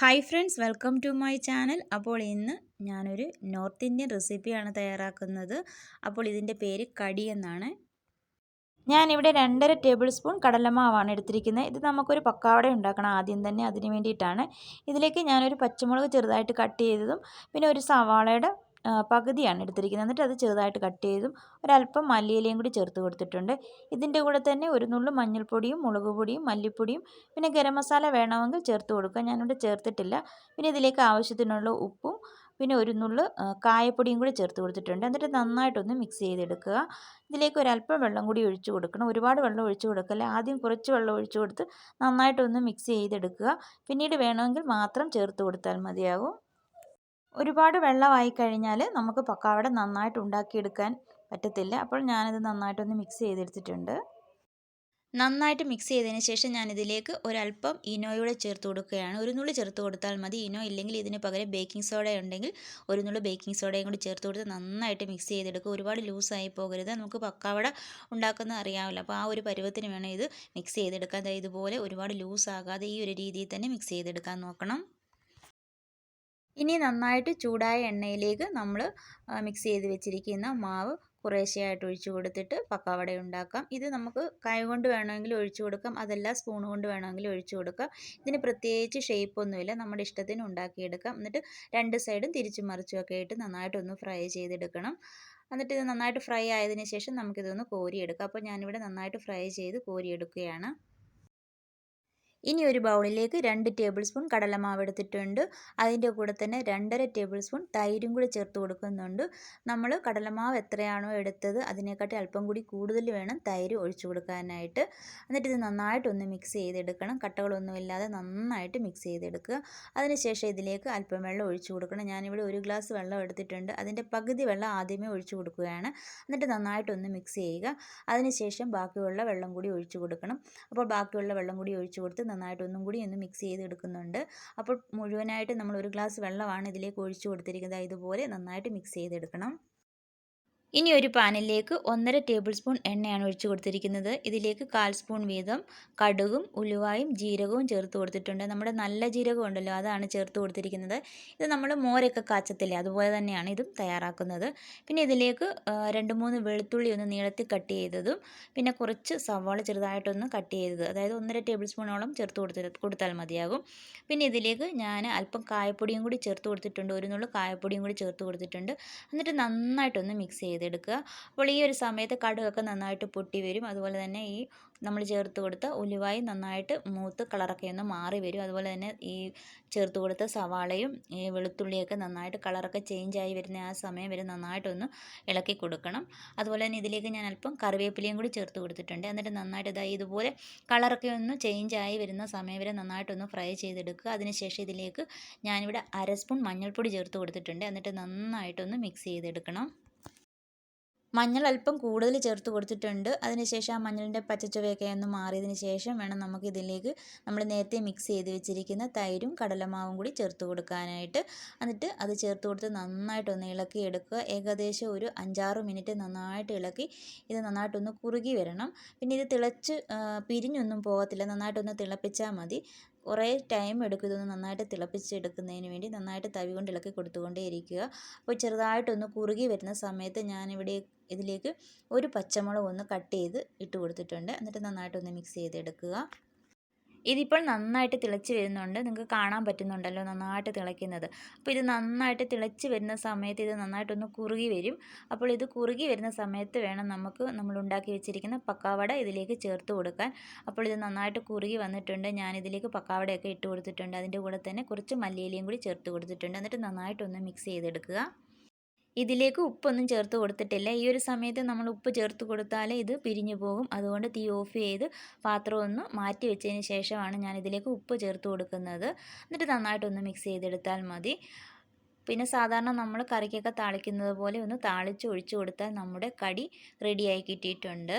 Hi friends welcome to my channel അപ്പോൾ ഇന്ന് ഞാനൊരു നോർത്ത് ഇന്ത്യൻ റെസിപ്പിയാണ് തയ്യാറാക്കുന്നത്. അപ്പോൾ ഇതിന്റെ പേര് കടി എന്നാണ്. ഞാനിവിടെ രണ്ടര ടേബിൾ സ്പൂൺ കടലമാവാണ് എടുത്തിരിക്കുന്നത്. ഇത് നമുക്കൊരു പക്കാവട ഉണ്ടാക്കണം ആദ്യം തന്നെ അതിന് വേണ്ടിയിട്ടാണ്. ഇതിലേക്ക് ഞാനൊരു പച്ചമുളക് ചെറുതായിട്ട് കട്ട് ചെയ്തതും പിന്നെ ഒരു സവാളയുടെ പകുതിയാണ് എടുത്തിരിക്കുന്നത്. എന്നിട്ട് അത് ചെറുതായിട്ട് കട്ട് ചെയ്തും ഒരല്പം മല്ലിയിലയും കൂടി ചേർത്ത് കൊടുത്തിട്ടുണ്ട്. ഇതിന്റെ കൂടെ തന്നെ ഒരു നുള്ളു മഞ്ഞൾപ്പൊടിയും മുളക് പൊടിയും മല്ലിപ്പൊടിയും പിന്നെ ഗരം മസാല വേണമെങ്കിൽ ചേർത്ത് കൊടുക്കുക ഞാനിവിടെ ചേർത്തിട്ടില്ല. പിന്നെ ഇതിലേക്ക് ആവശ്യത്തിനുള്ള ഉപ്പും പിന്നെ ഒരു നുള്ളു കായപ്പൊടിയും കൂടി ചേർത്ത് കൊടുത്തിട്ടുണ്ട്. എന്നിട്ട് നന്നായിട്ടൊന്ന് മിക്സ് ചെയ്തെടുക്കുക. ഇതിലേക്ക് ഒരല്പം വെള്ളം കൂടി ഒഴിച്ചു കൊടുക്കണം. ഒരുപാട് വെള്ളം ഒഴിച്ചു കൊടുക്കല്ലേ. ആദ്യം കുറച്ച് വെള്ളം ഒഴിച്ചു കൊടുത്ത് നന്നായിട്ടൊന്ന് മിക്സ് ചെയ്തെടുക്കുക. പിന്നീട് വേണമെങ്കിൽ മാത്രം ചേർത്ത് കൊടുത്താൽ മതിയാകും. ഒരുപാട് വെള്ളമായി കഴിഞ്ഞാൽ നമുക്ക് പക്കാവട നന്നായിട്ട് ഉണ്ടാക്കിയെടുക്കാൻ പറ്റത്തില്ല. അപ്പോൾ ഞാനിത് നന്നായിട്ടൊന്ന് മിക്സ് ചെയ്തെടുത്തിട്ടുണ്ട്. നന്നായിട്ട് മിക്സ് ചെയ്തതിന് ശേഷം ഞാനിതിലേക്ക് ഒരല്പം ഇനോയുടെ ചേർത്ത് കൊടുക്കുകയാണ്. ഒരു നുള്ളി ചേർത്ത് കൊടുത്താൽ മതി. ഇനോ ഇല്ലെങ്കിൽ ഇതിന് പകരം ബേക്കിംഗ് സോഡ ഉണ്ടെങ്കിൽ ഒരു നുള്ളി ബേക്കിംഗ് സോഡയും കൂടി ചേർത്ത് കൊടുത്ത് നന്നായിട്ട് മിക്സ് ചെയ്തെടുക്കുക. ഒരുപാട് ലൂസായി പോകരുത്. നമുക്ക് പക്കാവട ഉണ്ടാക്കുന്നത് അറിയാമല്ലോ. അപ്പോൾ ആ ഒരു പരുവത്തിന് വേണം ഇത് മിക്സ് ചെയ്തെടുക്കാൻ. ഇതുപോലെ ഒരുപാട് ലൂസാകാതെ ഈ ഒരു രീതിയിൽ തന്നെ മിക്സ് ചെയ്തെടുക്കാൻ നോക്കണം. ഇനി നന്നായിട്ട് ചൂടായ എണ്ണയിലേക്ക് നമ്മൾ മിക്സ് ചെയ്ത് വെച്ചിരിക്കുന്ന മാവ് കുറേശ്ശെയായിട്ട് ഒഴിച്ചു കൊടുത്തിട്ട് പക്കാവട ഉണ്ടാക്കാം. ഇത് നമുക്ക് കൈ കൊണ്ട് വേണമെങ്കിൽ ഒഴിച്ചു കൊടുക്കാം അതല്ല സ്പൂൺ കൊണ്ട് വേണമെങ്കിൽ ഒഴിച്ചു കൊടുക്കാം. ഇതിന് പ്രത്യേകിച്ച് ഷേപ്പൊന്നുമില്ല നമ്മുടെ ഇഷ്ടത്തിന് ഉണ്ടാക്കിയെടുക്കാം. എന്നിട്ട് രണ്ട് സൈഡും തിരിച്ചും മറിച്ചുമൊക്കെ ആയിട്ട് നന്നായിട്ടൊന്ന് ഫ്രൈ ചെയ്തെടുക്കണം. എന്നിട്ട് ഇത് നന്നായിട്ട് ഫ്രൈ ആയതിനു ശേഷം നമുക്കിതൊന്ന് കോരിയെടുക്കാം. അപ്പോൾ ഞാനിവിടെ നന്നായിട്ട് ഫ്രൈ ചെയ്ത് കോരിയെടുക്കുകയാണ്. ഇനി ഒരു ബൗളിലേക്ക് രണ്ട് ടേബിൾ സ്പൂൺ കടലമാവ് എടുത്തിട്ടുണ്ട്. അതിന്റെ കൂടെ തന്നെ രണ്ടര ടേബിൾ സ്പൂൺ തൈരും കൂടി ചേർത്ത് കൊടുക്കുന്നുണ്ട്. നമ്മൾ കടലമാവ് എത്രയാണോ എടുത്തത് അതിനെക്കാട്ടി അല്പം കൂടി കൂടുതൽ വേണം തൈര് ഒഴിച്ചു കൊടുക്കാനായിട്ട്. എന്നിട്ട് ഇത് നന്നായിട്ടൊന്ന് മിക്സ് ചെയ്തെടുക്കണം. കട്ടകളൊന്നുമില്ലാതെ നന്നായിട്ട് മിക്സ് ചെയ്തെടുക്കുക. അതിനുശേഷം ഇതിലേക്ക് അല്പം വെള്ളം ഒഴിച്ചു കൊടുക്കണം. ഞാനിവിടെ ഒരു ഗ്ലാസ് വെള്ളം എടുത്തിട്ടുണ്ട്. അതിന്റെ പകുതി വെള്ളം ആദ്യമേ ഒഴിച്ചു കൊടുക്കുകയാണ്. എന്നിട്ട് നന്നായിട്ടൊന്ന് മിക്സ് ചെയ്യുക. അതിനുശേഷം ബാക്കിയുള്ള വെള്ളം കൂടി ഒഴിച്ചു കൊടുക്കണം. അപ്പോൾ ബാക്കിയുള്ള വെള്ളം കൂടി ഒഴിച്ചു കൊടുത്ത് നന്നായിട്ട് ഒന്നും കൂടി ഒന്ന് മിക്സ് ചെയ്തെടുക്കുന്നുണ്ട്. അപ്പോൾ മുഴുവനായിട്ട് നമ്മൾ ഒരു ഗ്ലാസ് വെള്ളമാണ് ഇതിലേക്ക് ഒഴിച്ചു കൊടുത്തിരിക്കുന്നത്. ഇതുപോലെ നന്നായിട്ട് മിക്സ് ചെയ്തെടുക്കണം. ഇനി ഒരു പാനിലേക്ക് ഒന്നര ടേബിൾ സ്പൂൺ എണ്ണയാണ് ഒഴിച്ചു കൊടുത്തിരിക്കുന്നത്. ഇതിലേക്ക് കാൽ സ്പൂൺ വീതം കടുകും ഉലുവായും ജീരകവും ചേർത്ത് കൊടുത്തിട്ടുണ്ട്. നമ്മുടെ നല്ല ജീരകം ഉണ്ടല്ലോ അതാണ് ചേർത്ത് കൊടുത്തിരിക്കുന്നത്. ഇത് നമ്മൾ മോരൊക്കെ കാച്ചത്തില്ലേ അതുപോലെ തന്നെയാണ് ഇതും തയ്യാറാക്കുന്നത്. പിന്നെ ഇതിലേക്ക് രണ്ട് മൂന്ന് വെളുത്തുള്ളി ഒന്ന് നീളത്തിൽ കട്ട് ചെയ്തതും പിന്നെ കുറച്ച് സവാള ചെറുതായിട്ടൊന്ന് കട്ട് ചെയ്തത് അതായത് ഒന്നര ടേബിൾ സ്പൂണോളം ചേർത്ത് കൊടുത്ത് കൊടുത്താൽ മതിയാകും. പിന്നെ ഇതിലേക്ക് ഞാൻ അല്പം കായപ്പൊടിയും കൂടി ചേർത്ത് കൊടുത്തിട്ടുണ്ട് ഒരു നുള്ളു കായപ്പൊടിയും കൂടി ചേർത്ത് കൊടുത്തിട്ടുണ്ട്. എന്നിട്ട് നന്നായിട്ടൊന്ന് മിക്സ് ചെയ്ത് ചെയ്തെടുക്കുക. അപ്പോൾ ഈ ഒരു സമയത്ത് കടുകൊക്കെ നന്നായിട്ട് പൊട്ടി വരും. അതുപോലെ തന്നെ ഈ നമ്മൾ ചേർത്ത് കൊടുത്ത ഉലുവായി നന്നായിട്ട് മൂത്ത് കളറൊക്കെ ഒന്ന് മാറി വരും. അതുപോലെ തന്നെ ഈ ചേർത്ത് കൊടുത്ത സവാളയും ഈ വെളുത്തുള്ളിയൊക്കെ നന്നായിട്ട് കളറൊക്കെ ചേഞ്ചായി വരുന്ന ആ സമയം വരെ നന്നായിട്ടൊന്ന് ഇളക്കി കൊടുക്കണം. അതുപോലെ തന്നെ ഇതിലേക്ക് ഞാൻ അല്പം കറിവേപ്പിലയും കൂടി ചേർത്ത് കൊടുത്തിട്ടുണ്ട്. എന്നിട്ട് നന്നായിട്ട് ഇതായി ഇതുപോലെ കളറൊക്കെ ഒന്ന് ചേഞ്ചായി വരുന്ന സമയം വരെ നന്നായിട്ടൊന്ന് ഫ്രൈ ചെയ്തെടുക്കുക. അതിനുശേഷം ഇതിലേക്ക് ഞാനിവിടെ അര സ്പൂൺ മഞ്ഞൾപ്പൊടി ചേർത്ത് കൊടുത്തിട്ടുണ്ട്. എന്നിട്ട് നന്നായിട്ടൊന്ന് മിക്സ് ചെയ്തെടുക്കണം. മഞ്ഞൾ അല്പം കൂടുതൽ ചേർത്ത് കൊടുത്തിട്ടുണ്ട്. അതിനുശേഷം ആ മഞ്ഞളിന്റെ പച്ചച്ചുവയൊക്കെ ഒന്ന് മാറിയതിന് ശേഷം വേണം നമുക്ക് ഇതിലേക്ക് നമ്മൾ നേരത്തെ മിക്സ് ചെയ്ത് വെച്ചിരിക്കുന്ന തൈരും കടലമാവും കൂടി ചേർത്ത് കൊടുക്കാനായിട്ട്. എന്നിട്ട് അത് ചേർത്ത് കൊടുത്ത് നന്നായിട്ടൊന്ന് ഇളക്കി എടുക്കുക. ഏകദേശം ഒരു അഞ്ചാറ് മിനിറ്റ് നന്നായിട്ട് ഇളക്കി ഇത് നന്നായിട്ടൊന്ന് കുറുകി വരണം. പിന്നെ ഇത് തിളച്ച് പിരിഞ്ഞൊന്നും പോകത്തില്ല. നന്നായിട്ടൊന്ന് തിളപ്പിച്ചാൽ മതി. കുറേ ടൈം എടുക്കും ഇതൊന്ന് നന്നായിട്ട് തിളപ്പിച്ചെടുക്കുന്നതിന് വേണ്ടി നന്നായിട്ട് തവി കൊണ്ട് ഇളക്കി കൊടുത്തുകൊണ്ടേ ഇരിക്കുക അപ്പോൾ ചെറുതായിട്ടൊന്ന് കുറുകി വരുന്ന സമയത്ത് ഞാനിവിടെ ഇതിലേക്ക് ഒരു പച്ചമുളക് ഒന്ന് കട്ട് ചെയ്ത് ഇട്ട് കൊടുത്തിട്ടുണ്ട്. എന്നിട്ട് നന്നായിട്ടൊന്ന് മിക്സ് ചെയ്തെടുക്കുക. ഇതിപ്പോൾ നന്നായിട്ട് തിളച്ച് വരുന്നുണ്ട്. നിങ്ങൾക്ക് കാണാൻ പറ്റുന്നുണ്ടല്ലോ നന്നായിട്ട് തിളയ്ക്കുന്നത്. അപ്പോൾ ഇത് നന്നായിട്ട് തിളച്ച് വരുന്ന സമയത്ത് ഇത് നന്നായിട്ടൊന്ന് കുറുകി വരും. അപ്പോൾ ഇത് കുറുകി വരുന്ന സമയത്ത് വേണം നമുക്ക് നമ്മൾ ഉണ്ടാക്കി വെച്ചിരിക്കുന്ന പക്കാവട ഇതിലേക്ക് ചേർത്ത് കൊടുക്കാൻ. അപ്പോൾ ഇത് നന്നായിട്ട് കുറുകി വന്നിട്ടുണ്ട്. ഞാൻ ഇതിലേക്ക് പക്കാവടയൊക്കെ ഇട്ട് കൊടുത്തിട്ടുണ്ട്. അതിന്റെ കൂടെ തന്നെ കുറച്ച് മല്ലിയിലയും കൂടി ചേർത്ത് കൊടുത്തിട്ടുണ്ട്. എന്നിട്ട് നന്നായിട്ടൊന്ന് മിക്സ് ചെയ്തെടുക്കുക. ഇതിലേക്ക് ഉപ്പൊന്നും ചേർത്ത് കൊടുത്തിട്ടില്ല. ഈ ഒരു സമയത്ത് നമ്മൾ ഉപ്പ് ചേർത്ത് കൊടുത്താൽ ഇത് പിരിഞ്ഞു പോകും. അതുകൊണ്ട് തീ ഓഫ് ചെയ്ത് പാത്രം ഒന്ന് മാറ്റി വെച്ചതിന് ശേഷമാണ് ഞാൻ ഇതിലേക്ക് ഉപ്പ് ചേർത്ത് കൊടുക്കുന്നത്. എന്നിട്ട് നന്നായിട്ടൊന്ന് മിക്സ് ചെയ്തെടുത്താൽ മതി. പിന്നെ സാധാരണ നമ്മൾ കറിക്കൊക്കെ താളിക്കുന്നത് പോലെ ഒന്ന് താളിച്ച് ഒഴിച്ചു കൊടുത്താൽ നമ്മുടെ കടി റെഡിയായി കിട്ടിയിട്ടുണ്ട്.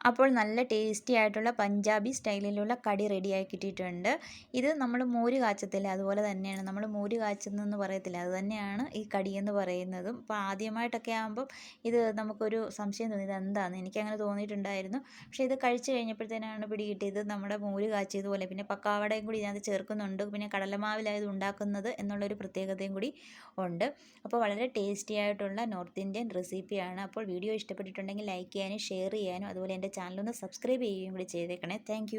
അപ്പോൾ നല്ല ടേസ്റ്റി ആയിട്ടുള്ള പഞ്ചാബി സ്റ്റൈലിലുള്ള കടി റെഡിയായി കിട്ടിയിട്ടുണ്ട്. ഇത് നമ്മൾ മോര് കാച്ചത്തില്ല? അതുപോലെ തന്നെയാണ്. നമ്മൾ മോര് കാച്ചുന്നതെന്ന് പറയത്തില്ല? അത് തന്നെയാണ് ഈ കടി എന്ന് പറയുന്നതും. അപ്പോൾ ആദ്യമായിട്ടൊക്കെ ആകുമ്പം ഇത് നമുക്കൊരു സംശയം തോന്നി. ഇത് എന്താണെന്ന് എനിക്കങ്ങനെ തോന്നിയിട്ടുണ്ടായിരുന്നു. പക്ഷേ ഇത് കഴിച്ചു കഴിഞ്ഞപ്പോഴത്തേനാണ് പിടി കിട്ടിയത് നമ്മുടെ മോര് കാച്ചിയതുപോലെ. പിന്നെ പക്കാവടയും കൂടി ഇതിനകത്ത് ചേർക്കുന്നുണ്ട്. പിന്നെ കടലമാവിലായത് ഉണ്ടാക്കുന്നത് എന്നുള്ളൊരു പ്രത്യേകതയും കൂടി ഉണ്ട്. അപ്പോൾ വളരെ ടേസ്റ്റി ആയിട്ടുള്ള നോർത്ത് ഇന്ത്യൻ റെസിപ്പിയാണ് അപ്പോൾ വീഡിയോ ഇഷ്ടപ്പെട്ടിട്ടുണ്ടെങ്കിൽ ലൈക്ക് ചെയ്യാനും ഷെയർ ചെയ്യാനും അതുപോലെ എന്റെ ചാനലൊന്ന് സബ്സ്ക്രൈബ് ചെയ്യുകയും കൂടി ചെയ്തേക്കണേ. താങ്ക്